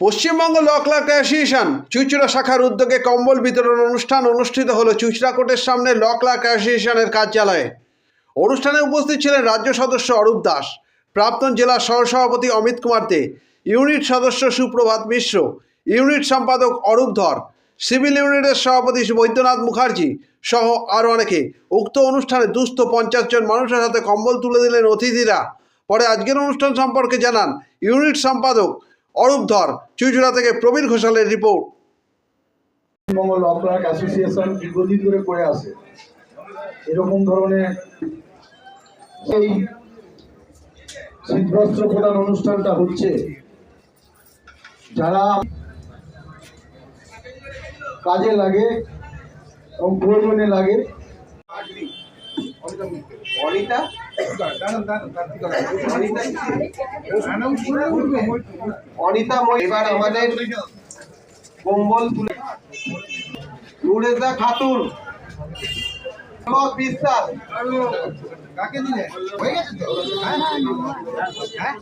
Paschimbanga law clerk association Chuchura শাখার উদ্যোগে কম্বল বিতরণ অনুষ্ঠান অনুষ্ঠিত হলো চুচড়া কোর্টের সামনে ল ক্লার্ক অ্যাসোসিয়েশনের কার্যালয়ে। অনুষ্ঠানে উপস্থিত ছিলেন রাজ্য সদস্য অরূপ দাস, প্রাক্তন জেলা সহসভাপতি অমিত কুমার দে, ইউনিট সদস্য সুপ্রভাত মিশ্র, ইউনিট সম্পাদক অরূপ ধর, সিভিল ইউনিটের সভাপতি বৈদ্যনাথ মুখার্জি সহ আরও অনেকে। উক্ত অনুষ্ঠানে দুস্থ পঞ্চাশ জন মানুষের হাতে কম্বল তুলে দিলেন অতিথিরা। পরে আজকের অনুষ্ঠান সম্পর্কে জানান ইউনিট সম্পাদক অরূপ ধর চুচড়া থেকে প্রবীর ঘোষালের report. Paschimbanga law clerk association দীর্ঘদিন ধরে করে আসে এরকম ধরনের এই শীতবস্ত্র প্রদান অনুষ্ঠানটা হচ্ছে যারা কাজে লাগে এবং প্রয়োজনে লাগে অনিতা অনিতা মই- এবার আমাদের কম্বল তুলে নুরেজা খাতুন। দীপক বিশ্বাস। কাকে দিলে? হয়ে গেছে তো? হ্যাঁ?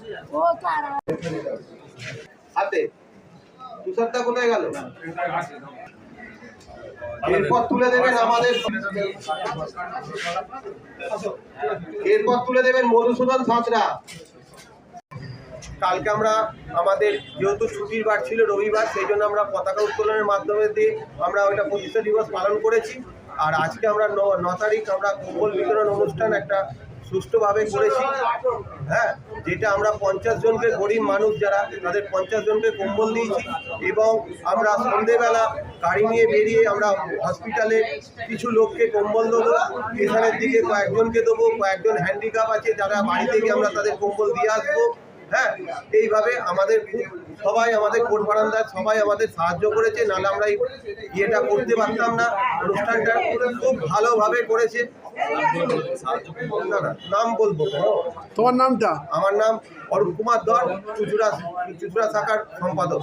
হাতে। তুষারটা কোথায় গেল? এরপর তুলে দেবেন আমাদের এরপর তুলে দেবেন মধুসূদন সাঁতরা কালকে আমরা আমাদের যেহেতু ছুটির বার ছিল রবিবার, সেই জন্য আমরা পতাকা উত্তোলনের মাধ্যমে দিয়ে আমরা ওইটা পঁচিশে দিবস পালন করেছি। আর আজকে আমরা ন তারিখ আমরা কম্বল বিতরণ অনুষ্ঠান একটা সুষ্ঠুভাবে করেছি। হ্যাঁ যেটা আমরা পঞ্চাশ জনকে গরিব মানুষ যারা, তাদের পঞ্চাশ জনকে কম্বল দিয়েছি এবং আমরা সন্ধেবেলা গাড়ি নিয়ে বেরিয়ে আমরা হসপিটালে কিছু লোককে কম্বল দেবো, এখানের দিকে কয়েকজনকে দেবো, কয়েকজন হ্যান্ডিক্যাপ আছে যারা বাড়ি থেকে আমরা তাদের কম্বল দিয়ে আসব। হ্যাঁ এইভাবে আমাদের খুব সবাই আমাদের কোর্ট বারান্দায় সবাই আমাদের সাহায্য করেছে নাহলে আমরা এই ইয়েটা করতে পারতাম না অনুষ্ঠানটা খুব ভালোভাবে করেছে। না না নাম বলব তোমার নামটা? আমার নাম অরূপ কুমার ধর চুচুড়া চুচুড়া শাখার সম্পাদক।